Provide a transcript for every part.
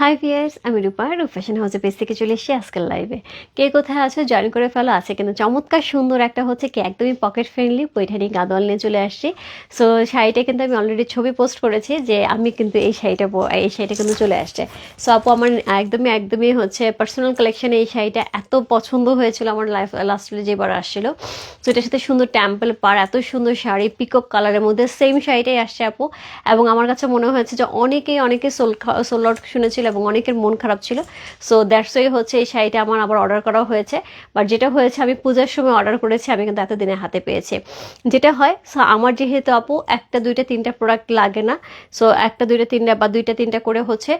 High viewers আমি রূপা, রূপ fashion হাউসের পেজ থেকে চলে এসেছি আজকাল লাইভে কে কোথায় আছো? জয়েন করে ফেলো। আছে কিন্তু চমৎকার সুন্দর একটা হচ্ছে কি একদমই পকেট ফ্রেন্ডলি পৈঠানি গাদোয়াল নিয়ে চলে আসছি। সো শাড়িটা কিন্তু আমি অলরেডি ছবি পোস্ট করেছি যে আমি কিন্তু এই শাড়িটা এই শাড়িটা কিন্তু চলে আসছে। সো আপু, আমার একদমই একদমই হচ্ছে পার্সোনাল কালেকশনে এই শাড়িটা এত পছন্দ হয়েছিল আমার লাইফ লাস্টে যেবার আসছিল। তো এটার সাথে সুন্দর টেম্পল পার এত সুন্দর শাড়ি পিকক কালারের মধ্যে সেম শাড়িটাই আসছে, আপু। এবং আমার কাছে মনে হয়েছে যে অনেকেই, অনেকে সোল সোল শুনেছিল এবং অনেকের মন খারাপ ছিল। সো দ্যাটস ওই হচ্ছে এই শাড়িটা আমার আবার অর্ডার করা হয়েছে। বাট যেটা হয়েছে, আমি পূজার সময় অর্ডার করেছি, আমি কিন্তু এতদিনে হাতে পেয়েছি। যেটা হয় সো আমার যেহেতু আপু, একটা, দুইটা, তিনটা প্রোডাক্ট লাগে না। সো একটা, দুইটা, তিনটা বা দুইটা, তিনটা করে হচ্ছে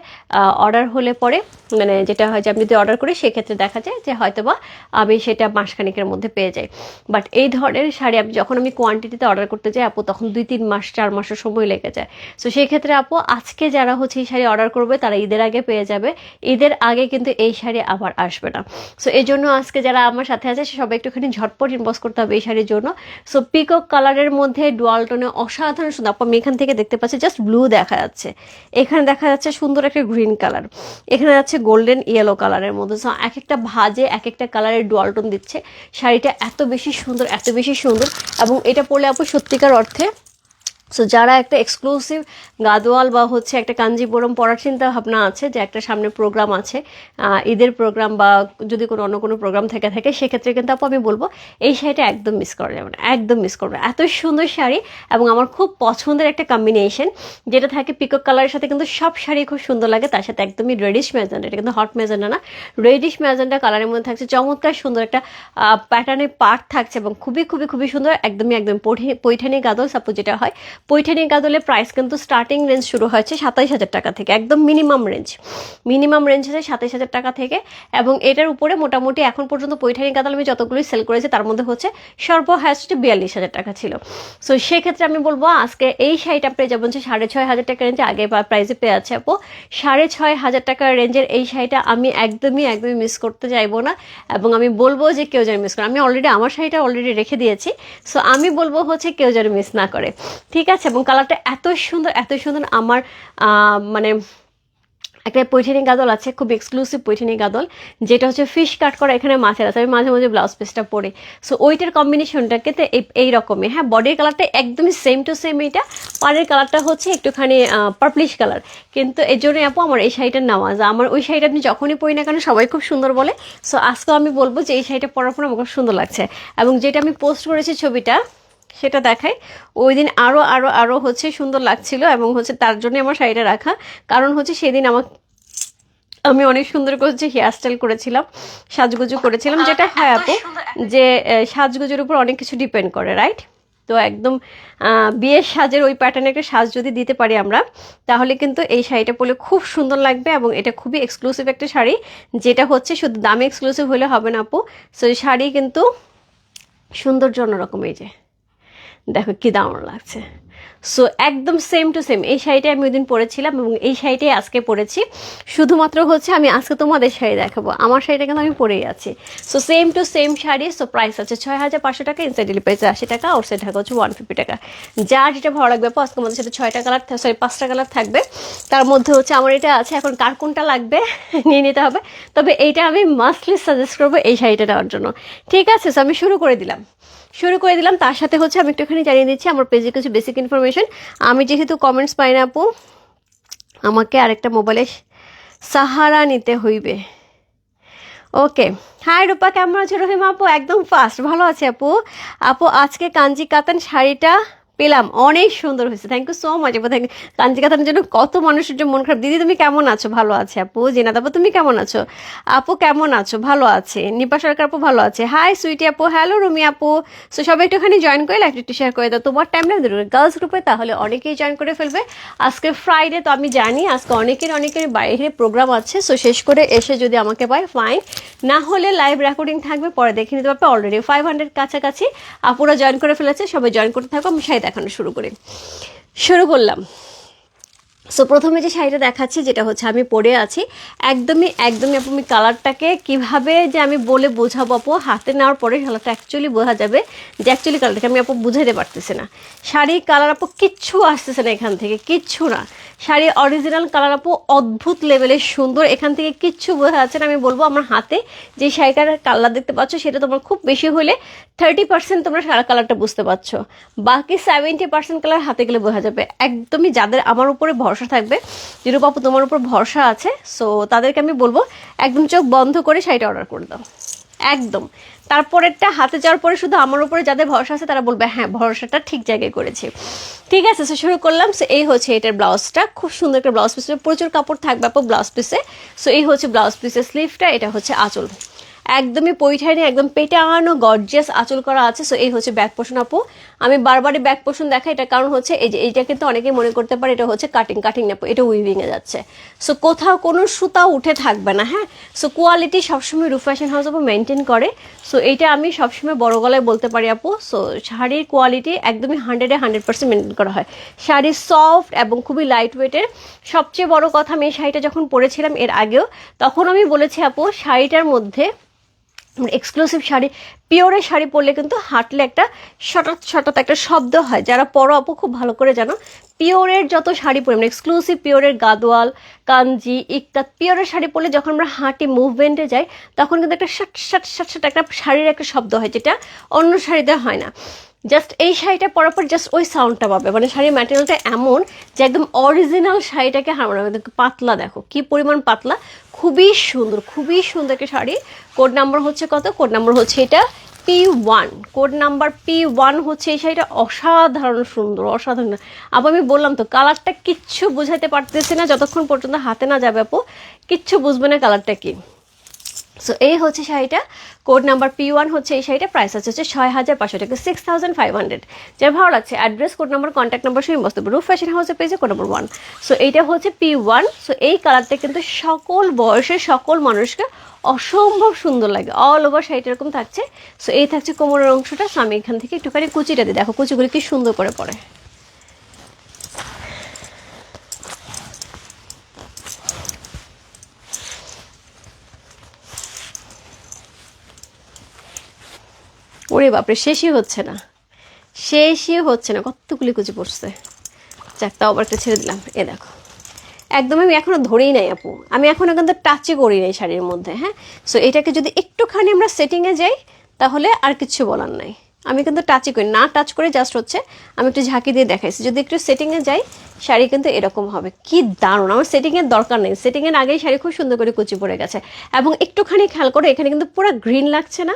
অর্ডার হলে পরে মানে যেটা হয় যে আমি যদি অর্ডার করি, সেক্ষেত্রে দেখা যায় যে হয়তো বা আমি সেটা মাসখানিকের মধ্যে পেয়ে যাই। বাট এই ধরনের শাড়ি আমি যখন আমি কোয়ান্টিটিতে অর্ডার করতে যাই, আপু, তখন দুই, তিন মাস, চার মাসের সময় লেগে যায়। সো সেই ক্ষেত্রে আপু, আজকে যারা হচ্ছে এই শাড়ি অর্ডার করবে, তারা ঈদের আগে পেয়ে যাবে, ঈদের আগে কিন্তু এই শাড়ি আবার আসবে না। সো এই জন্য আজকে যারা আমার সাথে আছে সবাই একটুখানি ঝটপট ইনবক্স করতে হবে এই শাড়ির জন্য। সো পিকক কালারের মধ্যে ডুয়াল টোনে অসাধারণ সুন্দর, আপু, আমি এখান থেকে দেখতে পাচ্ছি জাস্ট ব্লু দেখা যাচ্ছে। এখানে দেখা যাচ্ছে সুন্দর একটা গ্রিন কালার এখানে যাচ্ছে গোল্ডেন ইয়েলো কালারের মধ্যে। সো এক একটা ভাজে এক একটা কালারের ডুয়াল টোন দিচ্ছে। শাড়িটা এত বেশি সুন্দর, এত বেশি সুন্দর। এবং এটা পরলে আপু, সত্যিকার অর্থে সো যারা একটা এক্সক্লুসিভ গাদোয়াল বা হচ্ছে একটা কাঞ্জিপুরম পড়ার চিন্তা ভাবনা আছে যে একটা সামনে প্রোগ্রাম আছে ঈদের প্রোগ্রাম বা যদি কোনো অন্য কোনো প্রোগ্রাম থেকে থাকে, সেক্ষেত্রে কিন্তু আপু আমি বলব, এই শাড়িটা একদম মিস করা যাবে না, একদম মিস করবে। এত সুন্দর শাড়ি এবং আমার খুব পছন্দের একটা কম্বিনেশন যেটা থাকে পিকক কালারের সাথে কিন্তু সব শাড়ি খুব সুন্দর লাগে, তার সাথে একদমই রেডিশ ম্যাজেন্ডা এটা কিন্তু হট ম্যাজেন্ডা না রেডিশ ম্যাজেন্ডা কালারের মধ্যে থাকছে, চমৎকার সুন্দর একটা প্যাটার্নের পার্ট থাকছে এবং খুবই খুবই খুবই সুন্দর, একদমই একদম পৈঠে- পৈঠানি গাদল সাপোজ যেটা হয় পৈঠানি গাদলের প্রাইস কিন্তু স্টার্টিং রেঞ্জ শুরু হয়েছে সাতাইশ হাজার টাকা থেকে, একদম মিনিমাম রেঞ্জ মিনিমাম রেঞ্জ আছে সাতাইশ হাজার টাকা থেকে এবং এটার উপরে মোটামুটি এখন পর্যন্ত পৈঠানি গাদল আমি যতগুলি সেল করেছি তার মধ্যে হচ্ছে সর্ব হাইস্ট বিয়াল্লিশ হাজার টাকা ছিল। সো সেক্ষেত্রে আমি বলব আজকে এই শাড়িটা পেয়ে যাবেন হচ্ছে সাড়ে ছয় হাজার টাকা রেঞ্জে আগে প্রাইসে পেয়ে আছে আপু। সাড়ে ছয় হাজার টাকার রেঞ্জের এই শাড়িটা আমি একদমই একদমই মিস করতে চাইব না এবং আমি বলব যে কেউ যেন মিস করে। আমি অলরেডি আমার শাড়িটা অলরেডি রেখে দিয়েছি। সো আমি বলব হচ্ছে কেউ যেন মিস না করে। ঠিক আছে, এবং কালারটা এত সুন্দর এত সুন্দর আমার মানে একটা পৈঠিনি গাদল আছে, খুব এক্সক্লুসিভ পৈঠিনি গাদল, যেটা হচ্ছে ফিশ কাট করা এখানে মাছের আছে। আমি মাঝে মাঝে ব্লাউজ পিসটা পরে। সো ওইটার কম্বিনেশনটাকে তো এই- রকমই হ্যাঁ বডির কালারটা একদমই সেম টু সেম এইটা। পাড়ের কালারটা হচ্ছে একটুখানি পার্পলিশ কালার কিন্তু এর জন্যই আপু আমার এই শাড়িটার নেওয়া যায় আমার ওই শাড়িটা আপনি যখনই পরি না কেন, সবাই খুব সুন্দর বলে। সো আজকেও আমি বলব যে এই শাড়িটা পরার পর আমার খুব সুন্দর লাগছে। এবং যেটা আমি পোস্ট করেছি ছবিটা সেটা দেখাই। ওই দিন আরও আরও আরও হচ্ছে সুন্দর লাগছিল এবং হচ্ছে তার জন্য আমার শাড়িটা রাখা। কারণ হচ্ছে সেদিন আমার আমি অনেক সুন্দর করে হচ্ছে হেয়ার স্টাইল করেছিলাম সাজগুজু করেছিলাম যেটা হয় আপু যে সাজগুজুর উপর অনেক কিছু ডিপেন্ড করে রাইট তো একদম বিয়ের সাজের ওই প্যাটার্নের একটা সাজ যদি দিতে পারি আমরা তাহলে কিন্তু এই শাড়িটা পরলে খুব সুন্দর লাগবে এবং এটা খুবই এক্সক্লুসিভ একটা শাড়ি যেটা হচ্ছে শুধু দামে এক্সক্লুসিভ হলে হবে না আপু। সো এই শাড়ি কিন্তু সৌন্দর্য অন্যরকম এই যে। দেখো কি দারুণ লাগছে। সো একদম সেম টু সেম এই শাড়িটাই আমি ওই দিন পরেছিলাম এবং এই শাড়িটাই আজকে পরেছি। শুধুমাত্র হচ্ছে আমি আজকে তোমাদের শাড়ি দেখাবো, আমার শাড়িটা কিন্তু আমি পরেই আছি। So same to same sari so price আছে ছয় হাজার পাঁচশো টাকা ইনসাইড প্রাইস আশি টাকা ওর সাইড টাকা হচ্ছে ওয়ান ফিফটি টাকা। যার যেটা ভালো লাগবে আজকে আমাদের সাথে ছয়টা কালার সরি পাঁচটা কালার থাকবে। তার মধ্যে হচ্ছে আমার এটা আছে, এখন কার কোনটা লাগবে নিয়ে নিতে হবে। তবে এইটা আমি মাস্টলি সাজেস্ট করব এই শাড়িটা নেওয়ার জন্য। ঠিক আছে সো আমি শুরু করে দিলাম। শুরু করে দিলাম। তার সাথে হচ্ছে আমি একটুখানি জানিয়ে দিচ্ছি, আমার পেজে কিছু বেসিক ইনফরমেশন আমি যেহেতু কমেন্টস পাই না আপু, আমাকে আরেকটা মোবাইলে সাহারা নিতে হইবে। ওকে হাই রূপা, কেমন আছো রহিমা আপু? একদম ফাস্ট ভালো আছে আপু। আপু, আজকে কাঞ্জি কাতান শাড়িটা পেলাম। অনেক সুন্দর হয়েছে। থ্যাংক ইউ সো মাচ আপু। থ্যাংক কাঞ্জি কাতানের জন্য কত মানুষের জন্য মন খারাপ। দিদি, তুমি কেমন আছো? ভালো আছে, আপু। জেনাদ আপু, তুমি কেমন আছো? আপু, কেমন আছো? ভালো আছে। নিপা সরকার আপু, ভালো আছে। হাই সুইটি আপু। হ্যালো রুমি আপু। সো সবাই একটুখানি জয়েন করে লাইফ একটু শেয়ার করে দাও। তোমার টাইম না গার্লস গ্রুপে তাহলে অনেকেই জয়েন করে ফেলবে। আজকে ফ্রাইডে তো আমি জানি, আজকে অনেকের অনেকের বাইরে প্রোগ্রাম আছে। সো শেষ করে এসে যদি আমাকে পায় ফাইন না হলে লাইভ রেকর্ডিং থাকবে, পরে দেখে নিতে পারবে। অলরেডি ফাইভ হান্ড্রেড কাছাকাছি আপুরা জয়েন করে ফেলেছে। সবাই জয়েন করতে থাকো, আমি দেখানো শুরু করি। শুরু করলাম। সো প্রথমে যে শাড়িটা দেখাচ্ছি, যেটা হচ্ছে আমি পরে আছি, একদমই একদমই আপু আমি কালারটাকে কীভাবে যে আমি বলে বোঝাবো আপু, হাতে নেওয়ার পরে কালারটা অ্যাকচুয়ালি বোঝা যাবে যে অ্যাকচুয়ালি কালারটাকে আমি আপু বুঝাইতে পারতেছি না। শাড়ির কালার আপু কিচ্ছু আসতেছে না এখান থেকে, কিচ্ছু না। শাড়ির অরিজিনাল কালার আপু অদ্ভুত লেভেলের সুন্দর, এখান থেকে কিচ্ছু বোঝা যাচ্ছে না। আমি বলব আমার হাতে যে শাড়িটার কালার দেখতে পাচ্ছ, সেটা তোমার খুব বেশি হলে থার্টি পার্সেন্ট তোমরা সারা কালারটা বুঝতে পারছ। বাকি সেভেন্টি পার্সেন্ট কালার হাতে গেলে বোঝা যাবে। একদমই যাদের আমার উপরে ভরসা থাকবে। যেরূপ আপু তোমার উপর ভরসা আছে সো তাদেরকে আমি বলব, একদম চোখ বন্ধ করে শাড়িটা অর্ডার করে দাও। একদম। তারপরেরটা হাতে যাওয়ার পরে শুধু আমার উপরে যাদের ভরসা আছে তারা বলবে হ্যাঁ ভরসাটা ঠিক জায়গায় করেছি। ঠিক আছে সো শুরু করলাম। সো এই হচ্ছে এটার ব্লাউজটা। খুব সুন্দর একটা ব্লাউজ পিস। প্রচুর কাপড় থাকবে আপু ব্লাউজ পিসে। সো এই হচ্ছে ব্লাউজ পিসের স্লিভটা এটা হচ্ছে আঁচল। একদমই পৈঠানি একদম পেটে আনো গর্জিয়াস আঁচল করা আছে। সো এই হচ্ছে ব্যাক পোষণ আপু। আমি বারবারই ব্যাক পোষণ দেখাই এটা কারণ হচ্ছে এই যে, এইটা কিন্তু অনেকেই মনে করতে পারে এটা হচ্ছে কাটিং কাটিং না এটা উইভিং এ যাচ্ছে। সো কোথাও কোনো সুতা উঠে থাকবে না হ্যাঁ? সো কোয়ালিটি সবসময় রু ফ্যাশন হাউস আপু মেনটেন করে। সো এইটা আমি সবসময় বড় গলায় বলতে পারি আপু। সো শাড়ির কোয়ালিটি একদমই হান্ড্রেডে হান্ড্রেড পার্সেন্ট মেনটেন করা হয়। শাড়ি সফট এবং খুবই লাইট ওয়েটের সবচেয়ে বড় কথা আমি এই শাড়িটা যখন পরেছিলাম এর আগেও, তখন আমি বলেছি আপু, শাড়িটার মধ্যে এক্সক্লুসিভ শাড়ি পিওরের শাড়ি পরলে কিন্তু হাঁটলে একটা সটাত সটাত একটা শব্দ হয়। যারা পরো অপ খুব ভালো করে জানো পিওরের যত শাড়ি পরি মানে এক্সক্লুসিভ পিওরের গাদোয়াল, কাঞ্জি ইক্তাত পিওরের শাড়ি পরলে যখন আমরা হাঁটি মুভমেন্টে যাই, তখন কিন্তু একটা শাট শাট শাট শাট একটা শাড়ির একটা শব্দ হয়, যেটা অন্য শাড়িতে হয় না। জাস্ট এই শাড়িটা পরার পর জাস্ট ওই সাউন্ডটা পাবে। মানে শাড়ির ম্যাটেরিয়ালটা এমন যে একদম অরিজিনাল শাড়িটাকে হারানো দেখো পাতলা দেখো, কি পরিমাণ পাতলা। খুবই সুন্দর খুবই সুন্দর একটা শাড়ি। কোড নাম্বার হচ্ছে কত? কোড নাম্বার হচ্ছে এটা P one code number P one হচ্ছে এই শাড়িটা অসাধারণ সুন্দর, অসাধারণ। আবার আমি বললাম তো কালারটা কিচ্ছু বোঝাতে পারতেছি না। যতক্ষণ পর্যন্ত হাতে না যাবে আপু, কিচ্ছু বুঝবে না কালারটা কি। সো এই হচ্ছে শাড়িটা কোড নাম্বার পি ওয়ান হচ্ছে এই শাড়িটা প্রাইস আছে হচ্ছে ছয় হাজার পাঁচশো টাকা সিক্স থাউজেন্ড ফাইভ হান্ড্রেড যার ভালো লাগছে address code number contact number সেই বস্তু রুফ ফ্যাশন হাউসের পেজে কোড নাম্বার ওয়ান সো এইটা হচ্ছে পি ওয়ান সো এই কালারটা কিন্তু সকল বয়সের সকল মানুষকে অসম্ভব সুন্দর লাগে। অল ওভার শাড়িটা এরকম থাকছে। সো এই থাকছে কোমরের অংশটা। আমি এখান থেকে একটুখানি কুচিটা দিই। দেখো, কুচিগুলি কি সুন্দর করে পড়ে। ওরে বাপরে, শেষই হচ্ছে না। শেষই হচ্ছে না। কতগুলি কুচি পড়ছে। যাক, তাও একটা ছেড়ে দিলাম। এ দেখো। একদম আমি এখনও ধরেই নাই আপু। আমি এখনও কিন্তু টাচই করি নাই শাড়ির মধ্যে হ্যাঁ? সো এটাকে যদি একটুখানি আমরা সেটিংয়ে যাই, তাহলে আর কিছু বলার নাই। আমি কিন্তু টাচই করি না। টাচ করে জাস্ট হচ্ছে আমি একটু ঝাঁকি দিয়ে দেখাইছি। যদি একটু সেটিংয়ে যাই, শাড়ি কিন্তু এরকম হবে। কি দারুণ! আমার সেটিংয়ের দরকার নেই। সেটিংয়ের আগেই শাড়ি খুব সুন্দর করে কুচি পড়ে গেছে। এবং একটুখানি খেয়াল করে, এখানে কিন্তু পুরো গ্রিন লাগছে না।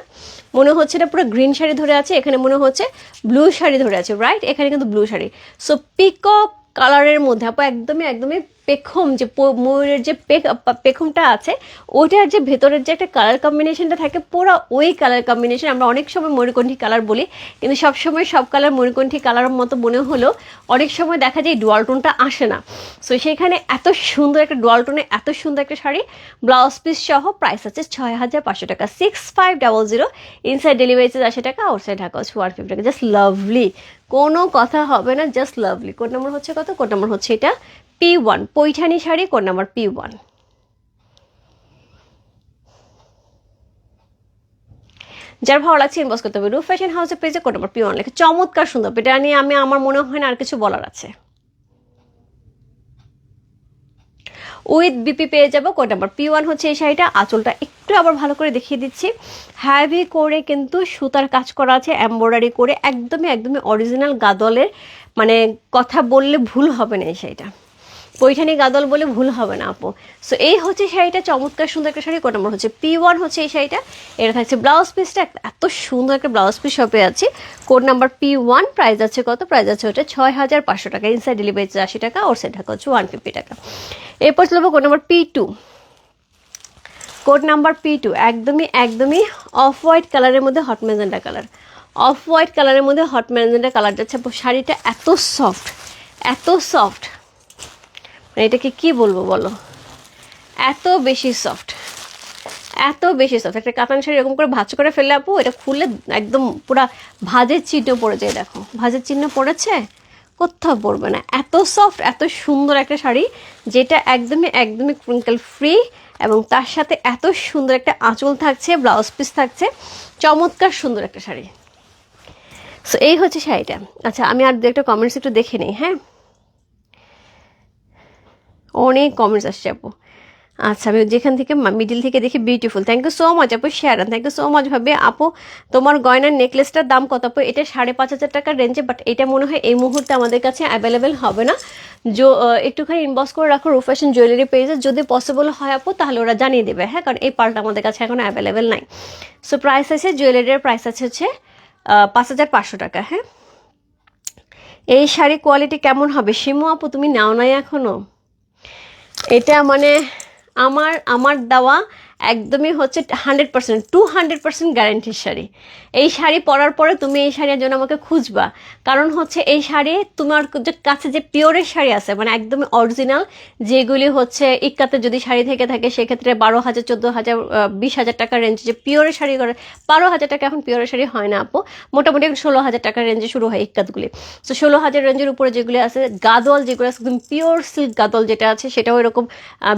মনে হচ্ছে এটা পুরো গ্রিন শাড়ি ধরে আছে। এখানে মনে হচ্ছে ব্লু শাড়ি ধরে আছে রাইট এখানে কিন্তু ব্লু শাড়ি। সো পিকক কালারের মধ্যে, আপু, একদমই একদমই পেখম যে ময়ূরের যে পেখ- পেখমটা আছে ওইটার যে ভেতরের যে একটা কালার কম্বিনেশনটা থাকে, পুরো ওই কালার কম্বিনেশন আমরা অনেক সময় ময়ূরকণ্ঠী কালার বলি, কিন্তু সব সময় সব কালার ময়ূরকণ্ঠী কালারের মতো মনে হলেও অনেক সময় দেখা যায় ডুয়াল টোনটা আসে না। সো সেখানে এত সুন্দর একটা ডুয়াল টোনে এত সুন্দর একটা শাড়ি ব্লাউজ পিস সহ প্রাইস আছে ছয় হাজার পাঁচশো টাকা। Six five double zero inside delivery charge আশি টাকা আউটসাইড ঢাকা হচ্ছে ওয়ান ফিফটি টাকা। জাস্ট লাভলি কোনো কথা হবে না জাস্ট লাভলি কোড নাম্বার হচ্ছে কত? কোড নাম্বার হচ্ছে এটা P one Paithani sari code number P one যার ভালো লাগছে ইনবক্স করতে হবে। রুফ ফ্যাশন হাউসের পেজে কোড নাম্বার পি ওয়ান লেখা। চমৎকার সুন্দর। এটা নিয়ে আমি, আমার মনে হয় না আর কিছু বলার আছে। উইথ বিপি পেয়ে যাব কোড নাম্বার পি ওয়ান হচ্ছে এই শাড়িটা। আঁচলটা একটু আবার ভালো করে দেখিয়ে দিচ্ছি। হ্যাভি করে কিন্তু সুতার কাজ করা আছে এমব্রয়ডারি করে। একদমই একদমই অরিজিনাল গাদলের মানে কথা বললে ভুল হবে না এই শাড়িটা। পৈঠানি গাদল বলে ভুল হবে না, আপু। সো এই হচ্ছে শাড়িটা, চমৎকার সুন্দর একটা শাড়ি। কোড নাম্বার হচ্ছে পি ওয়ান হচ্ছে এই শাড়িটা। এটা থাকছে ব্লাউজ পিসটা এত সুন্দর একটা ব্লাউজ পিস শপে আছে। Code number P one price আছে কত? প্রাইস আছে ওটা ছয় হাজার পাঁচশো টাকা। ইনসাইড ডেলিভারি আশি টাকা ওর সাইড টাকা হচ্ছে ওয়ান ফিফটি টাকা। এরপর চলবো code number P two code number P two একদমই একদমই অফ হোয়াইট কালারের মধ্যে hot magenta colour off white কালারের মধ্যে হট ম্যাজেন্টা কালার যাচ্ছে শাড়িটা এত সফট এত সফট মানে এটাকে কি বলব বলো? এত বেশি সফট এত বেশি সফট একটা কাতান শাড়ি এরকম করে ভাজ করে ফেললে আপু, এটা খুলে একদম পুরা ভাজের চিহ্ন পড়ে যায়, দেখো। ভাজের চিহ্ন পড়েছে? কোথাও পরবে না। এত সফট এত সুন্দর একটা শাড়ি, যেটা একদমই একদমই ক্রিঙ্কেল ফ্রি এবং তার সাথে এত সুন্দর একটা আঁচল থাকছে ব্লাউজ পিস থাকছে। চমৎকার সুন্দর একটা শাড়ি। সো এই হচ্ছে শাড়িটা। আচ্ছা আমি আর দু একটা কমেন্টস একটু দেখে নিই হ্যাঁ? অনেক কমেন্টস আসছে আপু। আচ্ছা আমি যেখান থেকে মিডিল থেকে দেখি beautiful thank you so much আপু share thank you so much ভাবে। আপু তোমার গয়নার নেকলেসটার দাম কত আপু? এটা সাড়ে পাঁচ হাজার টাকার রেঞ্জে বাট এটা মনে হয় এই মুহূর্তে আমাদের কাছে অ্যাভেলেবেল হবে না। আহ, একটুখানি ইনবক্স করে রাখো রুফ্যাশন জুয়েলারি পেজে যদি পসিবল হয় আপু তাহলে ওরা জানিয়ে দেবে হ্যাঁ? কারণ এই পার্টটা আমাদের কাছে এখন অ্যাভেলেবেল নাই। সো প্রাইস আছে জুয়েলারির প্রাইস আছে হচ্ছে পাঁচ হাজার পাঁচশো টাকা হ্যাঁ? এই শাড়ি কোয়ালিটি কেমন হবে? শিমু আপু তুমি নাও নাই এখনও? এটা মানে আমার আমার দেওয়া একদমই হচ্ছে hundred percent to hundred percent গ্যারেন্টির sari. এই শাড়ি পরার পরে তুমি এই শাড়ির জন্য আমাকে খুঁজবা। কারণ হচ্ছে এই শাড়ি তোমার যে কাছে যে পিওরের শাড়ি আছে মানে একদমই অরিজিনাল যেগুলি হচ্ছে ইক্কাতে যদি শাড়ি থেকে থাকে, সেক্ষেত্রে বারো হাজার, চোদ্দ হাজার বিশ হাজার টাকার রেঞ্জে যে পিওরের শাড়ি করে, বারো হাজার টাকা এখন পিওরের শাড়ি হয় না আপু। মোটামুটি ষোলো হাজার টাকার রেঞ্জে শুরু হয় ইক্কাতগুলি। তো ষোলো হাজার রেঞ্জের উপরে যেগুলি আছে গাদল যেগুলো আছে, একদম পিওর সিল্ক গাদল যেটা আছে, সেটাও এরকম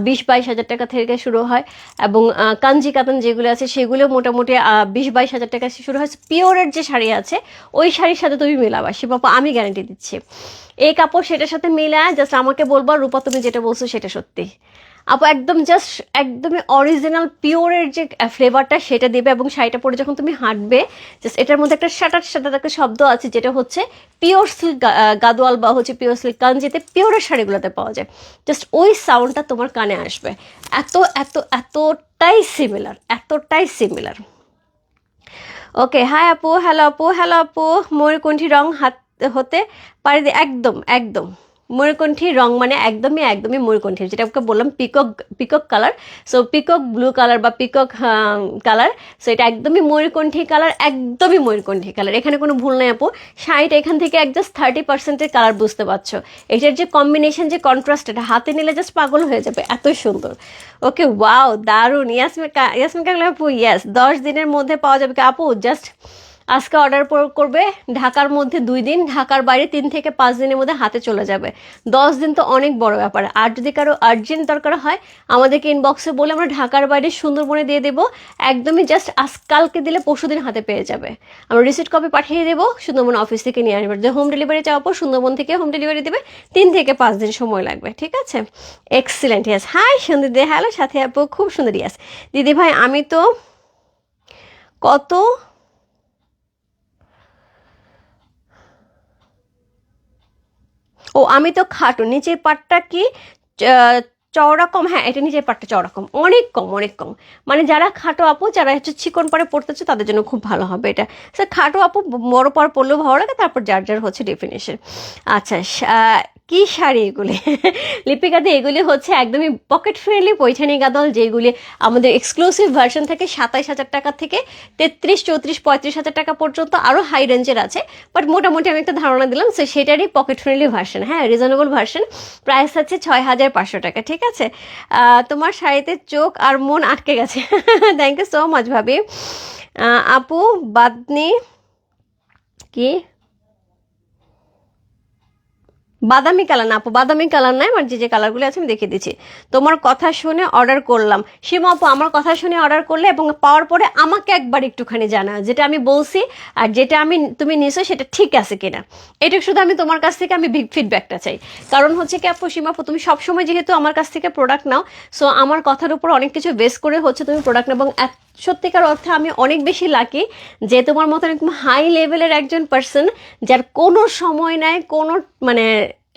বিশ বাইশ হাজার টাকা থেকে শুরু হয়। এবং কাঞ্জি কাতান যেগুলো আছে সেগুলো মোটামুটি বিশ বাইশ হাজার টাকা শুরু হয়। পিওরের যে শাড়ি আছে, ওই শাড়ির সাথে তুমি মেলাবা। সে বাবা, আমি গ্যারান্টি দিচ্ছি। এই কাপড় সেটার সাথে মেলায় জাস্ট আমাকে বলবা, রূপা, তুমি যেটা বলছো সেটা সত্যি। আপু, একদম জাস্ট একদমই অরিজিনাল পিওরের যে ফ্লেভারটা সেটা দেবে এবং শাড়িটা পরে যখন তুমি হাঁটবে জাস্ট এটার মধ্যে একটা শাটার শাটার একটা শব্দ আছে, যেটা হচ্ছে পিওর সিল্ক গাদোয়াল বা হচ্ছে পিওর সিল্ক কাঞ্জিতে পিওরের শাড়িগুলোতে পাওয়া যায়। জাস্ট ওই সাউন্ডটা তোমার কানে আসবে। এত এত এত এতটাই সিমিলার এতটাই সিমিলার ওকে হাই আপু হ্যালো আপু হ্যালো আপু, ময়ূরকণ্ঠী রং হাত, হতে পারি একদম একদম। ময়ূরকণ্ঠী রং মানে একদমই একদমই ময়ূরকণ্ঠী যেটা ওকে বললাম peacock peacock colour so peacock blue colour বা পিকক কালার সো এটা একদমই ময়ূরকণ্ঠী কালার একদমই ময়ূরকণ্ঠী কালার এখানে কোনো ভুল নেই আপু। শাড়িটা এখান থেকে এক জাস্ট থার্টি পার্সেন্টের কালার বুঝতে পারছ। এটার যে কম্বিনেশন যে কন্ট্রাস্ট এটা হাতে নিলে জাস্ট পাগল হয়ে যাবে। এত সুন্দর। ওকে ওয়াও দারুণ। ইয়াসমিন কা- ইয়াসমিন কাকলা আপু ইয়াস দশ দিনের মধ্যে পাওয়া যাবে আপু জাস্ট আজকে অর্ডার করবে, ঢাকার মধ্যে দুই দিন, ঢাকার বাইরে তিন থেকে পাঁচ দিনের মধ্যে হাতে চলে যাবে। দশ দিন তো অনেক বড় ব্যাপার। আর যদি কারও আর্জেন্ট দরকার হয়, আমাদেরকে ইনবক্সে বলে আমরা ঢাকার বাইরে সুন্দরবনে দিয়ে দেবো। একদমই জাস্ট আজ কালকে দিলে পরশু দিন হাতে পেয়ে যাবে। আমরা রিসিট কপি পাঠিয়ে দেবো, সুন্দরবন অফিস থেকে নিয়ে আসবে। যে হোম ডেলিভারি চাওয়ার পর সুন্দরবন থেকে হোম ডেলিভারি দেবে। তিন থেকে পাঁচ দিন সময় লাগবে, ঠিক আছে? এক্সিলেন্ট ইয়াস হাই সুন্দর দে। হ্যালো সাথে আপু। খুব সুন্দর ইয়াস দিদি ভাই, আমি তো কত ও আমি তো খাটো নিচের পাটটা কি চওড়া কম? হ্যাঁ এটা নিচের পাটটা চওড়া কম। অনেক কম অনেক কম। মানে যারা খাটো আপু, যারা হচ্ছে চিকন পাড়ে পড়তেছে তাদের জন্য খুব ভালো হবে এটা। খাটো আপু, বড় পর পড়লেও ভালো লাগে, তারপর যার যার হচ্ছে ডেফিনেশন আচ্ছা কি শাড়ি এগুলি? লিপিকাতে এগুলি হচ্ছে একদমই পকেট ফ্রেন্ডলি পৈঠানি গাদল যেগুলি আমাদের এক্সক্লুসিভ ভার্সন থাকে সাতাইশ হাজার টাকা থেকে তেত্রিশ, চৌত্রিশ, পঁয়ত্রিশ হাজার টাকা পর্যন্ত আরও হাই রেঞ্জের আছে। বাট মোটামুটি আমি একটা ধারণা দিলাম সে সেটারই পকেট ফ্রেন্ডলি ভার্সন হ্যাঁ রিজনেবল ভার্সন প্রাইস আছে ছয় হাজার পাঁচশো টাকা, ঠিক আছে? তোমার শাড়িতে চোখ আর মন আটকে গেছে। থ্যাংক ইউ সো মাচ ভাবি। আপু, বাদনি, কি? বাদামি কালার না, আপু, বাদামি কালার নাই, আমার যে যে কালারগুলো আছে আমি দেখিয়ে দিচ্ছি। তোমার কথা শুনে অর্ডার করলাম। সীমা আপু, আমার কথা শুনে অর্ডার করলে এবং পাওয়ার পরে আমাকে একবার একটুখানি জানা যেটা আমি বলছি আর যেটা আমি, তুমি নিছো সেটা ঠিক আছে কিনা। এটা শুধু আমি তোমার কাছ থেকে আমি ফিডব্যাকটা চাই। কারণ হচ্ছে কি আপু সীমা আপু, তুমি সবসময় যেহেতু আমার কাছ থেকে প্রোডাক্ট নাও সো আমার কথার উপর অনেক কিছু বেস করে হচ্ছে তুমি প্রোডাক্ট এবং সত্যিকার অর্থে আমি অনেক বেশি লাকি যে তোমার মতন একদম হাই লেভেলের একজন পার্সন যার কোনো সময় নাই, কোনো মানে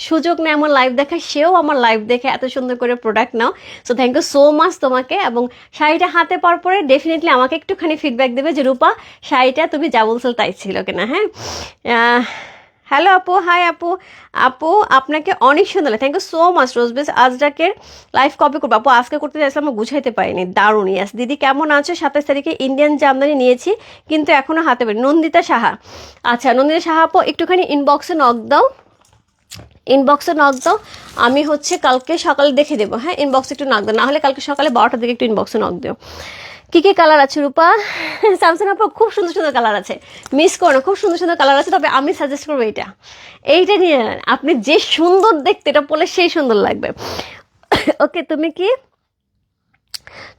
সুযোগ নেয় আমার লাইভ দেখা সেও আমার লাইভ দেখে এত সুন্দর করে product now. So thank you so much তোমাকে এবং শাড়িটা হাতে পাওয়ার পরে ডেফিনেটলি আমাকে একটুখানি ফিডব্যাক দেবে যে, রূপা, শাড়িটা তুমি যা বলছো তাই ছিল কিনা? হ্যাঁ? হ্যালো আপু হাই আপু আপু আপনাকে অনেক সুন্দর লাগে। থ্যাংক ইউ সো মাচ রোজবেস আজরাকের লাইফ কপি করব। আপু আজকে করতে চাইছিলাম আমি গুছাইতে পারিনি। দারুণ ইয়াস দিদি কেমন আছো? সাতাশ তারিখে ইন্ডিয়ান জামদানি নিয়েছি, কিন্তু এখনও হাতে পারি নন্দিতা সাহা। আচ্ছা নন্দিতা সাহা আপু একটুখানি ইনবক্সে নক দাও। ইনবক্সে নক দাও। আমি হচ্ছে কালকে সকালে দেখে দেবো। হ্যাঁ ইনবক্সে একটু নক দাও। নাহলে কালকে সকালে বারোটার দিকে একটু ইনবক্সে নক দিও। কী কী কালার আছে রূপা? স্যামসাং আপা খুব সুন্দর সুন্দর কালার আছে। মিস করো না, খুব সুন্দর সুন্দর কালার আছে, তবে আমি সাজেস্ট করব এইটা। এইটা নিয়ে। আপনি যে সুন্দর দেখতে, এটা পড়লে সেই সুন্দর লাগবে। ওকে তুমি কি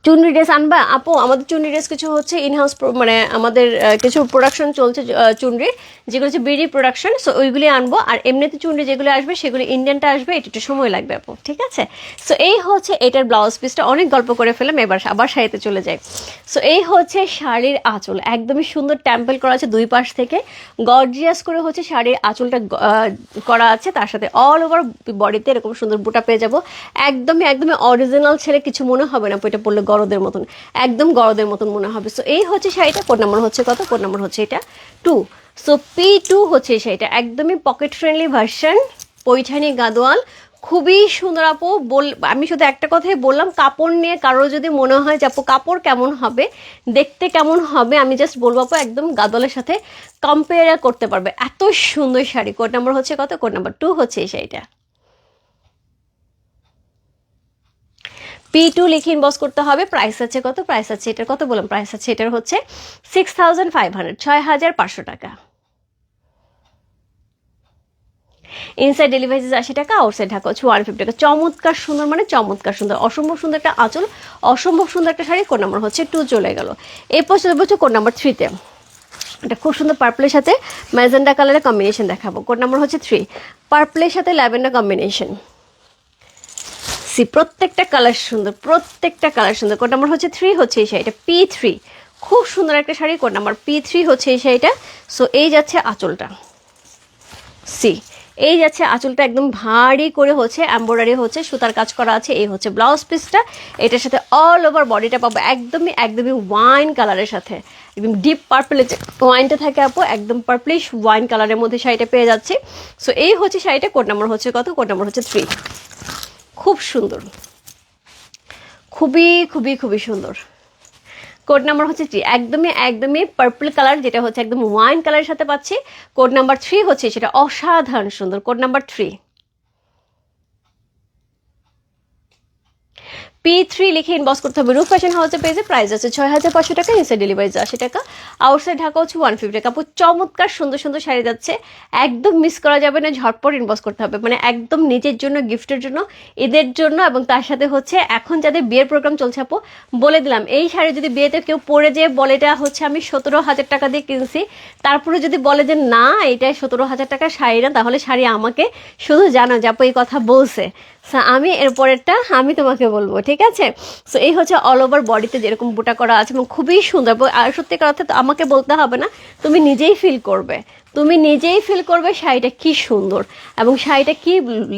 চুনরি ড্রেস আনবা? আপু আমাদের চুনরি ড্রেস কিছু হচ্ছে ইনহাউস মানে আমাদের কিছু প্রোডাকশন চলছে আহ, চুনরির। যেগুলো হচ্ছে বিডি প্রোডাকশন সো ওইগুলি আনব। আর এমনিতে চুনরি যেগুলো আসবে সেগুলো ইন্ডিয়ানটা আসবে এটা একটু সময় লাগবে আপু ঠিক আছে? সো এই হচ্ছে এটার ব্লাউজ পিসটা অনেক গল্প করে ফেলাম এবার আবার শাড়িতে চলে যাই। সো এই হচ্ছে শাড়ির আঁচল। একদমই সুন্দর টেম্পল করা আছে দুই পাশ থেকে। গর্জিয়াস করে হচ্ছে শাড়ির আঁচলটা করা আছে। তার সাথে অল ওভার বডিতে এরকম সুন্দর বুটা পেয়ে যাব। একদমই একদমই অরিজিনাল ছেলে কিছু মনে হবে না এটা পড়লে গরদের মতন, একদম গরদের মতন মনে হবে। সো এই হচ্ছে শাড়িটা কোড নাম্বার হচ্ছে কত? কোড নাম্বার হচ্ছে এটা টু সো পি টু হচ্ছে এই শাড়িটা, একদমই pocket friendly version Paithani Gadwal, খুবই সুন্দর আপু। বল আমি শুধু একটা কথাই বললাম, কাপড় নিয়ে কারও যদি মনে হয় যে, আপু, কাপড় কেমন হবে? দেখতে কেমন হবে? আমি জাস্ট বলব আপু, একদম গাদলের সাথে কম্পেয়ার করতে পারবে। এত সুন্দর শাড়ি। কোড নাম্বার হচ্ছে কত? কোড নাম্বার টু হচ্ছে এই শাড়িটা। পি টু লিখে ইনবক্স করতে হবে। প্রাইস আছে কত? প্রাইস আছে এটার কত বললাম? প্রাইস আছে এটার হচ্ছে সিক্স থাউজেন্ড ফাইভ হান্ড্রেড ছয় হাজার পাঁচশো টাকা। ইনসাইড ডেলিভারি আশি টাকা আউটসাইড ঢাকা হচ্ছে ওয়ান ফিফটি টাকা। চমৎকার সুন্দর মানে চমৎকার সুন্দর। অসম্ভব সুন্দর একটা আঁচল, অসম্ভব সুন্দর একটা শাড়ি কোড নাম্বার হচ্ছে টু চলে গেল। এরপর চলে বলছে কোড নাম্বার থ্রিতে এটা খুব সুন্দর পার্পলের সাথে ম্যাজেন্ডা কালারের কম্বিনেশন দেখাবো। কোড নাম্বার হচ্ছে থ্রি পার্পলের সাথে ল্যাভেন্ডার কম্বিনেশন সি প্রত্যেকটা কালার সুন্দর, প্রত্যেকটা কালার সুন্দর। কোড নাম্বার হচ্ছে থ্রি হচ্ছে এই শাড়িটা পি থ্রি খুব সুন্দর একটা sari code number P three হচ্ছে এই শাড়িটা সো এই যাচ্ছে আঁচলটা। সি এই যাচ্ছে আঁচলটা একদম ভারী করে হচ্ছে এম্ব্রয়ডারি হচ্ছে, সুতার কাজ করা আছে, এই হচ্ছে ব্লাউজ পিসটা এটার সাথে অল ওভার বডিটা পাবো একদমই একদমই ওয়াইন কালারের সাথে। একদম ডিপ পার্পলের যে ওয়াইনটা থাকে আপু, একদম পার্পলিশ ওয়াইন কালারের মধ্যে শাড়িটা পেয়ে যাচ্ছে। সো এই হচ্ছে শাড়িটা কোড নাম্বার হচ্ছে কত? কোড নাম্বার হচ্ছে থ্রি খুব সুন্দর। খুবই খুবই খুবই সুন্দর। কোড নাম্বার হচ্ছে থ্রি একদমই একদমই পার্পল কালার যেটা হচ্ছে একদম ওয়াইন কালারের সাথে পাচ্ছি। কোড নাম্বার থ্রি হচ্ছে সেটা অসাধারণ সুন্দর। Code number three P three লিখে ইনবক্স করতে হবে। রূপ ফ্যাশন হাউসের পেজে প্রাইস আছে ছয় হাজার পাঁচশো টাকা ইনসাইড ডেলিভারি আশি টাকা। আউটসাইড ঢাকা হচ্ছে ওয়ান ফিফটি টাকা। চমৎকার, সুন্দর সুন্দর শাড়ি যাচ্ছে। একদম মিস করা যাবে না, ঝটপট ইনবক্স করতে হবে। মানে একদম নিজের জন্য গিফটের জন্য, এদের জন্য এবং তার সাথে হচ্ছে এখন যাদের বিয়ের প্রোগ্রাম চলছে আপু, বলে দিলাম, এই শাড়ি যদি বিয়েতে কেউ পরে যে বলে, এটা হচ্ছে আমি সতেরো হাজার টাকা দিয়ে কিনছি তারপরে যদি বলে যে, না এটা সতেরো হাজার টাকার শাড়ি না, তাহলে শাড়ি আমাকে শুধু জানো যে আপু এই কথা বলছে। সো আমি এরপরেরটা আমি তোমাকে বলব, ঠিক আছে? সো এই হচ্ছে অল ওভার বডিতে যেরকম বুটা করা আছে এবং খুবই সুন্দর। আর সত্যি কথা তো আমাকে বলতে হবে না, তুমি নিজেই ফিল করবে। তুমি নিজেই ফিল করবে শাড়িটা কি সুন্দর এবং শাড়িটা কি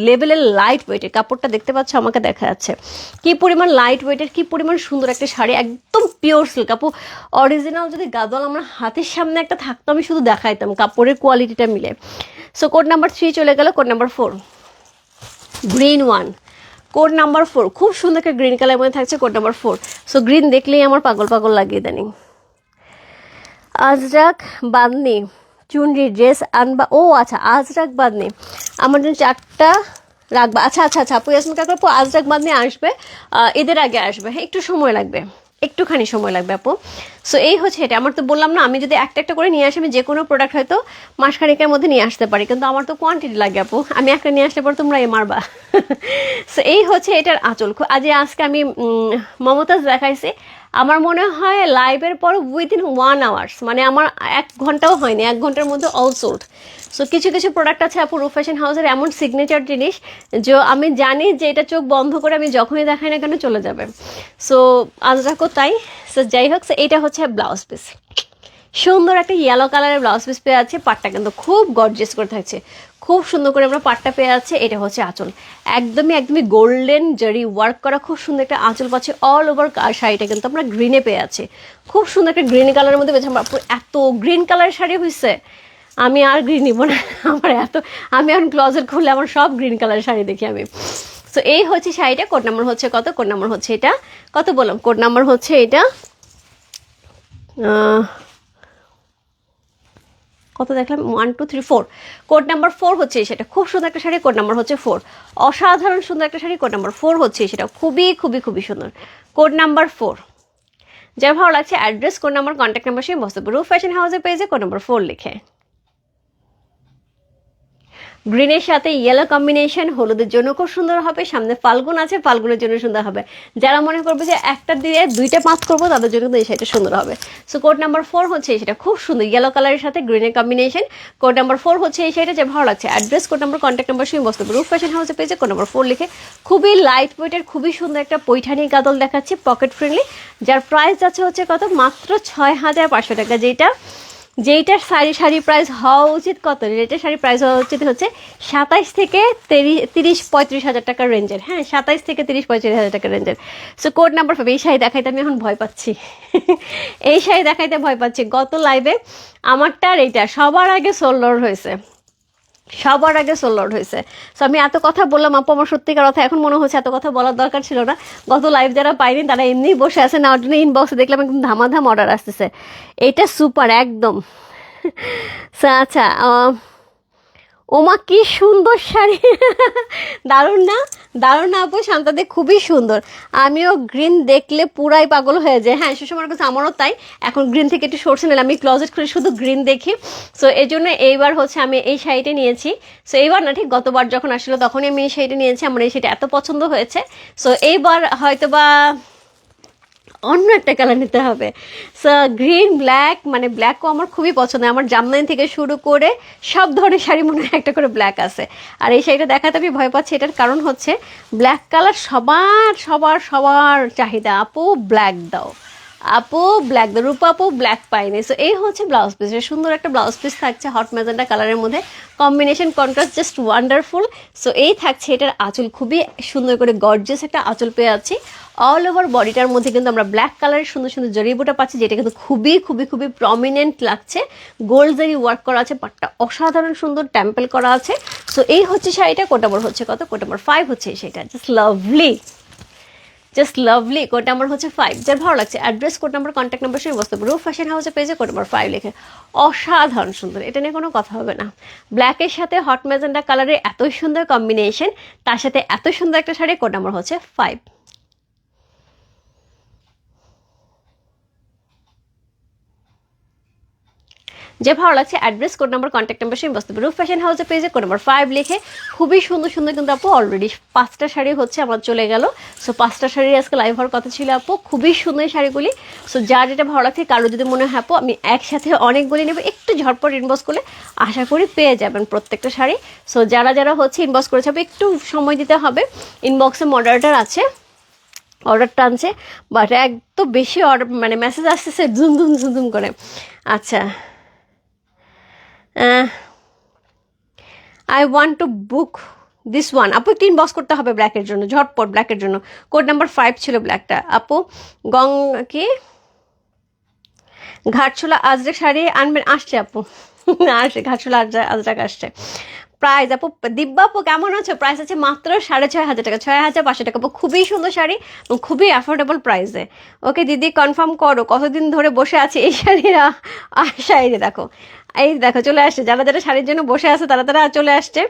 লেভেলের লাইট ওয়েটের কাপড়টা দেখতে পাচ্ছ আমাকে দেখা যাচ্ছে। কি পরিমাণ লাইট ওয়েটের কি পরিমাণ সুন্দর একটা শাড়ি, একদম পিওর সিল্ক আপু অরিজিনাল যদি গাদল আমার হাতের সামনে একটা থাকতো, আমি শুধু দেখাইতাম কাপড়ের কোয়ালিটিটা মিলে। সো কোড নাম্বার থ্রি চলে গেল code number four green one code number four খুব সুন্দর একটা গ্রিন কালার মধ্যে থাকছে code number four so green দেখলেই আমার পাগল পাগল লাগিয়ে দেনি আজরাক বাদনি। চুনরি ড্রেস আনবা। ও আচ্ছা আজরাক বাদনি আমার জন্য চারটা রাখবা। আচ্ছা আচ্ছা আচ্ছা আপু, ইয়াসমিন কাকার আপু, আজরাক বাদনি আসবে। এদের আগে আসবে। হ্যাঁ একটু সময় লাগবে। একটুখানি সময় লাগবে, আপু। সো এই হচ্ছে এটা। আমার তো বললাম না, আমি যদি একটা একটা করে নিয়ে আসি, আমি যে কোনো প্রোডাক্ট হয়তো মাসখানেকের মধ্যে নিয়ে আসতে পারি। কিন্তু আমার তো কোয়ান্টিটি লাগে, আপু। আমি একটা নিয়ে আসলে পর তোমরা এ মারবা। সো এই হচ্ছে এটার আঁচল। আজ, আজকে আমি মমতাজ দেখাইছি। আমার মনে হয় লাইভের পর উইদিন ওয়ান আওয়ার্স মানে আমার এক ঘন্টাও হয়নি, এক ঘণ্টার মধ্যে অল সোল্ড সো কিছু কিছু প্রোডাক্ট আছে আপু রূপ ফ্যাশন হাউসের এমন সিগনেচার জিনিস, যে আমি জানি যে এটা চোখ বন্ধ করে আমি যখনই দেখাই না কেন চলে যাবে। সো আজ রাখো তাই। সো যাই হোক এটা হচ্ছে ব্লাউজ পিস সুন্দর একটা ইয়েলো কালারের ব্লাউজ পিস পেয়ে আছে, পাটটা কিন্তু খুব গর্জিয়াস করে থাকছে। খুব সুন্দর করে আমরা পাটটা পেয়ে আছে এটা হচ্ছে আঁচল। একদমই একদমই গোল্ডেন জারি ওয়ার্ক করা খুব সুন্দর একটা আঁচল পাচ্ছে অল ওভার শাড়িটা কিন্তু আমরা গ্রিনে পেয়ে আছি খুব সুন্দর একটা গ্রিন কালারের মধ্যে পেয়েছি আমরা। এত গ্রিন কালারের শাড়ি হয়েছে আমি আর গ্রিন নিব না। আমার এত, আমি এখন ক্লজেট খুললে আমার সব গ্রিন কালারের শাড়ি দেখি আমি। সো এই হচ্ছে শাড়িটা কোড নাম্বার হচ্ছে কত? কোড নাম্বার হচ্ছে এটা। কত বললাম? কোড নাম্বার হচ্ছে এটা কত দেখলাম? One two three four code number four হচ্ছে সেটা। খুব সুন্দর একটা শাড়ি কোড নাম্বার হচ্ছে ফোর অসাধারণ সুন্দর একটা শাড়ি কোড নাম্বার ফোর হচ্ছে সেটা। খুবই খুবই খুবই সুন্দর। কোড নাম্বার ফোর যার ভালো লাগছে। Address code number contact number সেই বসতে রুফ ফ্যাশন হাউসের পেজে কোড নাম্বার ফোর লিখে। গ্রিনের সাথে ইয়েলো কম্বিনেশন হলুদের জন্য খুব সুন্দর হবে। সামনে ফাল্গুন আছে, ফাল্গুনের জন্য সুন্দর হবে। যারা মনে করবে যে একটা দিয়ে দুইটা পাঁচ করব, তাদের জন্য কিন্তু এই শাড়িটা সুন্দর হবে। সো কোড নাম্বার ফোর হচ্ছে এই সেটা। খুব সুন্দর ইয়েলো কালারের সাথে গ্রিনের কম্বিনেশন কোড নাম্বার ফোর হচ্ছে এই শাড়িটা যে ভালো লাগছে। Address code number contact number শুনে বসতে রুফ ফ্যাশন হাউসে পেয়েছে কোড নাম্বার ফোর লিখে। খুবই লাইট ওয়েটের খুবই সুন্দর একটা পৈঠানি গাদল দেখাচ্ছি পকেট ফ্রেন্ডলি যার প্রাইস আছে হচ্ছে কত? মাত্র ছয় হাজার পাঁচশো টাকা। যেটা যেইটার শাড়ি শাড়ি প্রাইস হওয়া উচিত কত? যেটা শাড়ি প্রাইস হওয়া উচিত হচ্ছে সাতাইশ থেকে তিরিশ, পঁয়ত্রিশ হাজার টাকার রেঞ্জের হ্যাঁ সাতাইশ থেকে তিরিশ, পঁয়ত্রিশ হাজার টাকার রেঞ্জের সো কোড নাম্বার ফাইভ এই শাড়ি দেখাইতে আমি এখন ভয় পাচ্ছি। এই শাড়ি দেখাইতে ভয় পাচ্ছি। গত লাইভে আমারটা আর এইটা, সবার আগে সোল্ডর হয়েছে। সবার আগে সোল্ড হয়েছে। সো আমি এত কথা বললাম, আপু আমার সত্যিকার কথা এখন মনে হচ্ছে এত কথা বলার দরকার ছিল না। গত লাইভ যারা পাইনি তারা এমনি বসে আছে। না জন্য ইনবক্সে দেখলাম একদম ধামাধাম অর্ডার আসতেছে। এটা সুপার একদম। আচ্ছা ওমা, কি সুন্দর শাড়ি। দারুণ না? দারুণ না আপু শান্তাদি খুবই সুন্দর। আমিও গ্রিন দেখলে পুরাই পাগল হয়ে যায় হ্যাঁ সুষমার কাছে আমারও তাই। এখন গ্রিন থেকে একটু সরষে নিলাম আমি ক্লোজেট খুলে শুধু গ্রিন দেখি। সো এই জন্য এইবার হচ্ছে আমি এই শাড়িটা নিয়েছি। সো এইবার না, ঠিক গতবার যখন আসলো, তখনই আমি এই শাড়িটা নিয়েছি। আমার এই শাড়িটা এত পছন্দ হয়েছে। সো এইবার হয়তো বা অন্য একটা কালার নিতে হবে। সো গ্রিন ব্ল্যাক মানে ব্ল্যাকও আমার খুবই পছন্দ। আমার জামদানি থেকে শুরু করে সব ধরনের শাড়ি মনে হয় একটা করে ব্ল্যাক আছে। আর এই শাড়িটা দেখাতে আমি ভয় পাচ্ছি, এটার কারণ হচ্ছে ব্ল্যাক কালার সবার সবার সবার চাহিদা। আপু ব্ল্যাক দাও। আপু ব্ল্যাক দাও রূপা আপু ব্ল্যাক পাইনি সো এই হচ্ছে ব্লাউজ পিস সুন্দর একটা ব্লাউজ পিস থাকছে হট ম্যাজেন্টা কালারের মধ্যে। Combination contrast just wonderful so এই থাকছে এটার আঁচল। খুবই সুন্দর করে গর্জিয়াস একটা আঁচল পেয়ে আছি অল ওভার বডিটার মধ্যে কিন্তু আমরা ব্ল্যাক কালারের সুন্দর সুন্দর জরিবুটা পাচ্ছি, যেটা কিন্তু খুবই খুবই খুবই প্রমিনেন্ট লাগছে। গোল্ড জারি ওয়ার্ক করা আছে পাটটা অসাধারণ সুন্দর টেম্পেল করা আছে। সো এই হচ্ছে শাড়িটা, কোট নম্বর হচ্ছে কত? কোট নম্বর ফাইভ হচ্ছে শাড়িটা। Just lovely just lovely code number হচ্ছে ফাইভ যার ভালো লাগছে। Address code number contact number সঙ্গে বসতে রুফ ফ্যাশন হাউসে পেয়েছে কোড নাম্বার ফাইভ লিখে। অসাধারণ সুন্দর, এটা নিয়ে কোনো কথা হবে না। ব্ল্যাকের সাথে হট ম্যাজেন্ডা কালারের এত সুন্দর কম্বিনেশন তার সাথে এত সুন্দর একটা শাড়ি কোড নাম্বার হচ্ছে ফাইভ যে ভালো লাগছে address code number contact number সেই বসতে রুফ ফ্যাশন হাউসে পেজে কোড নাম্বার ফাইভ লিখে খুবই সুন্দর সুন্দর কিন্তু আপু অলরেডি পাঁচটা শাড়ি হচ্ছে, আমার চলে গেল। সো পাঁচটা শাড়ি আজকে লাইভ হওয়ার কথা ছিল আপু, খুবই সুন্দর শাড়িগুলি। সো যার যেটা ভালো লাগছে কারও যদি মনে হয় আপু, আমি একসাথে অনেকগুলি নেব, একটু ঝটপট ইনবক্স করলে আশা করি পেয়ে যাবেন প্রত্যেকটা শাড়ি। সো যারা যারা হচ্ছে ইনবক্স করেছে আপু, একটু সময় দিতে হবে। ইনবক্সে মডারেটার আছে অর্ডার টানছে বাট একদম বেশি অর্ডার মানে মেসেজ আসতেছে ধুম ধুম ধুম করে। আচ্ছা। I want to book this one আপু একটু ইনবক্স করতে হবে ব্ল্যাকের জন্য, ঝটপট ব্ল্যাকের জন্য। কোড নাম্বার ফাইভ ছিল ব্ল্যাকটা আপু, গং কি? ঘাটছোলা আজরে শাড়ি আনবেন, আসছে আপু। আসছে, ঘাটছোলা আজরা আজরাক আসছে। প্রাইস আপু, দিব্যা আপু, কেমন আছে? প্রাইস আছে মাত্র সাড়ে ছয় হাজার টাকা, ছয় হাজার পাঁচশো টাকা। খুবই সুন্দর শাড়ি এবং খুবই অ্যাফোর্ডেবল প্রাইসে ওকে দিদি কনফার্ম করো, কতদিন ধরে বসে আছে এই শাড়িরা আর শাড়ি দেখো এই দেখো, চলে আসছে। যারা যারা শাড়ির জন্য বসে আছে, তারা তারা চলে আসছে।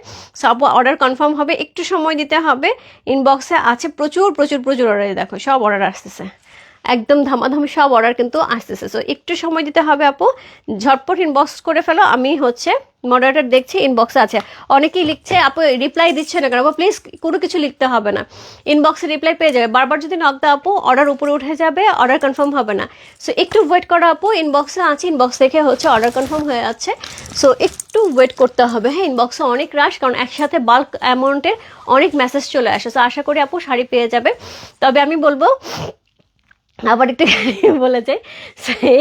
সব অর্ডার কনফার্ম হবে, একটু সময় দিতে হবে। ইনবক্সে আছে প্রচুর প্রচুর প্রচুর অর্ডার দেখো, সব অর্ডার আসতেছে। একদম ধামাধাম সব অর্ডার কিন্তু আসতেছে। সো একটু সময় দিতে হবে আপু। ঝটপট ইনবক্স করে ফেলো। আমি হচ্ছে মডারেটার দেখছি ইনবক্সে আছে। অনেকেই লিখছে, আপু রিপ্লাই দিচ্ছে না কেন? আপু প্লিজ কোনো কিছু লিখতে হবে না। ইনবক্সে রিপ্লাই পেয়ে যাবে। বারবার যদি নক দাও আপু অর্ডার উপরে উঠে যাবে অর্ডার কনফার্ম হবে না। সো একটু ওয়েট করো আপু ইনবক্সে আছে ইনবক্স দেখে হচ্ছে অর্ডার কনফার্ম হয়ে যাচ্ছে। সো একটু ওয়েট করতে হবে। হ্যাঁ ইনবক্সে অনেক রাশ কারণ একসাথে বাল্ক অ্যামাউন্টের অনেক মেসেজ চলে আসে। সো আশা করি আপু শাড়ি পেয়ে যাবে। তবে আমি বলব আবার একটু বলে যাই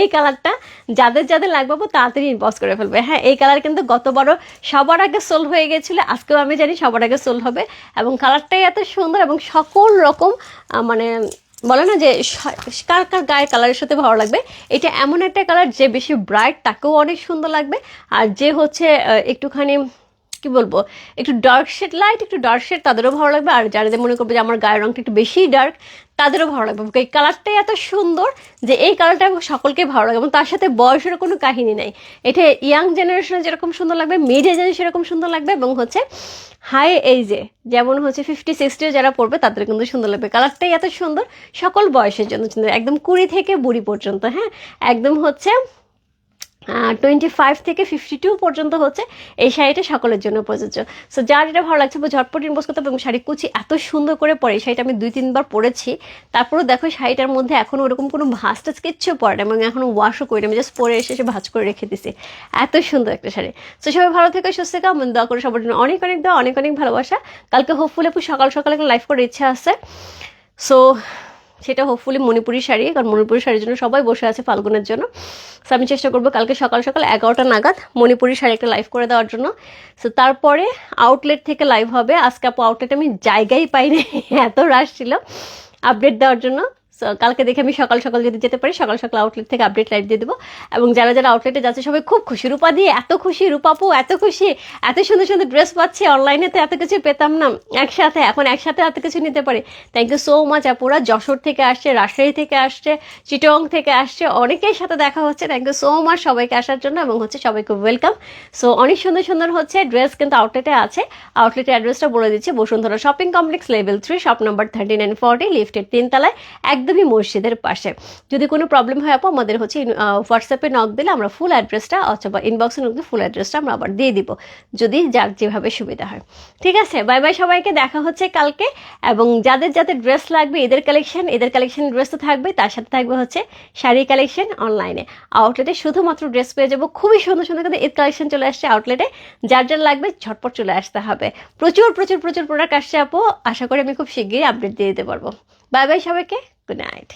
এই কালারটা যাদের যাদের লাগবে তাড়াতাড়ি ইনবক্স করে ফেলবে। হ্যাঁ এই কালার কিন্তু গতবারও সবার আগে সোল হয়ে গেছিল, আজকেও আমি জানি সবার আগে সোল হবে এবং কালারটাই এত সুন্দর এবং সকল রকম মানে বলে না যে কার কার গায়ের কালারের সাথে ভালো লাগবে, এটা এমন একটা কালার যে বেশি ব্রাইট তাকেও অনেক সুন্দর লাগবে। আর যে হচ্ছে একটুখানি কি বলব, একটু ডার্ক শেড লাইট একটু ডার্ক শেড তাদেরও ভালো লাগবে। আর যারা যে মনে করবে যে আমার গায়ের রঙটা একটু বেশি ডার্ক তাদেরও ভালো লাগবে। এই কালারটাই এত সুন্দর যে এই কালারটা সকলকে ভালো লাগে এবং তার সাথে বয়সের কোনো কাহিনী নাই। এটা ইয়াং জেনারেশনে যেরকম সুন্দর লাগবে মিড এজে সেরকম সুন্দর লাগবে এবং হচ্ছে হাই এইজে যেমন হচ্ছে ফিফটি সিক্সটিও যারা পড়বে তাদের কিন্তু সুন্দর লাগবে। কালারটাই এত সুন্দর, সকল বয়সের জন্য সুন্দর, একদম কুড়ি থেকে বুড়ি পর্যন্ত হ্যাঁ? একদম হচ্ছে টোয়েন্টি ফাইভ থেকে ফিফটি টু পর্যন্ত হচ্ছে এই শাড়িটা সকলের জন্য প্রযোজ্য। সো যার এটা ভালো লাগছে ঝটপট ইনবোস করতে হবে এবং শাড়ি কুচি এত সুন্দর করে পরে, এই শাড়িটা আমি দুই, তিনবার পরেছি। তারপরেও দেখো শাড়িটার মধ্যে এখনও ওরকম কোনো ভাঁজ টাজ কিচ্ছু পড়ে না এবং এখনও ওয়াশও করি না, আমি জাস্ট পরে এসে এসে ভাঁজ করে রেখে দিছি। এত সুন্দর একটা শাড়ি। সো সবাই ভালো থেকে, সুস্থ থেকে আমি দোয়া করে সবার জন্য অনেক অনেক দোয়া, অনেক অনেক ভালোবাসা। কালকে হোপফুলি আপু, সকাল সকালে একটা লাইভ করার ইচ্ছা আছে। সো সেটা হোপফুলি মণিপুরি শাড়ি, কারণ মণিপুরি শাড়ির জন্য সবাই বসে আছে ফাল্গুনের জন্য। সো আমি চেষ্টা করব কালকে সকাল সকাল এগারোটা নাগাদ মণিপুরি শাড়ি একটা লাইভ করে দেওয়ার জন্য। সো তারপরে আউটলেট থেকে লাইভ হবে। আজকে আপু আউটলেট আমি জায়গাই পাইনি, এত রাশ ছিল। আপডেট দেওয়ার জন্য। সো কালকে দেখে আমি সকাল সকাল যদি যেতে পারি, সকাল সকাল আউটলেট থেকে আপডেট লাইভ দিয়ে দেবো। এবং যারা যারা আউটলেটে যাচ্ছে, সবাই খুব খুশি। রূপা দিয়ে এত খুশি রূপাপু এত খুশি। এত সুন্দর সুন্দর ড্রেস পাচ্ছি। অনলাইনে তো এত কিছু পেতাম না। একসাথে, এখন একসাথে এত কিছু নিতে পারি। থ্যাংক ইউ সো মাচ আপুরা। যশোর থেকে আসছে, রাজশাহী থেকে আসছে চিটং থেকে আসছে। অনেকের সাথে দেখা হচ্ছে। থ্যাংক ইউ সো মাচ সবাইকে আসার জন্য এবং হচ্ছে সবাইকে ওয়েলকাম সো অনেক সুন্দর সুন্দর হচ্ছে ড্রেস কিন্তু আউটলেটে আছে। আউটলেটের অ্যাড্রেসটা বলে দিচ্ছি। Bashundhara shopping complex level three shop number thirty nine forty লিফটের তিনতলায়। একদমই মসজিদের পাশে। যদি কোনো প্রবলেম হয় আপু, আমাদের হচ্ছে হোয়াটসঅ্যাপে নক দিলে আমরা ফুল অ্যাড্রেসটা অথবা ইনবক্সে নক দিলে ফুল অ্যাড্রেসটা আমরা আবার দিয়ে দিব, যদি যার যেভাবে সুবিধা হয়। ঠিক আছে? বাই বাই সবাইকে, দেখা হচ্ছে কালকে। এবং যাদের যাদের ড্রেস লাগবে, এদের কালেকশন এদের কালেকশন ড্রেস তো থাকবে তার সাথে থাকবে হচ্ছে শাড়ি কালেকশন অনলাইনে আউটলেটে শুধুমাত্র ড্রেস পেয়ে যাব। খুবই সুন্দর সুন্দর কিন্তু ঈদ কালেকশন চলে আসছে আউটলেটে যার যার লাগবে, ঝটপট চলে আসতে হবে। প্রচুর প্রচুর প্রচুর প্রোডাক্ট আসছে আপু। আশা করি আমি খুব শিগগিরই আপডেট দিয়ে দিতে পারব। বাই বাই সবাইকে। Good night.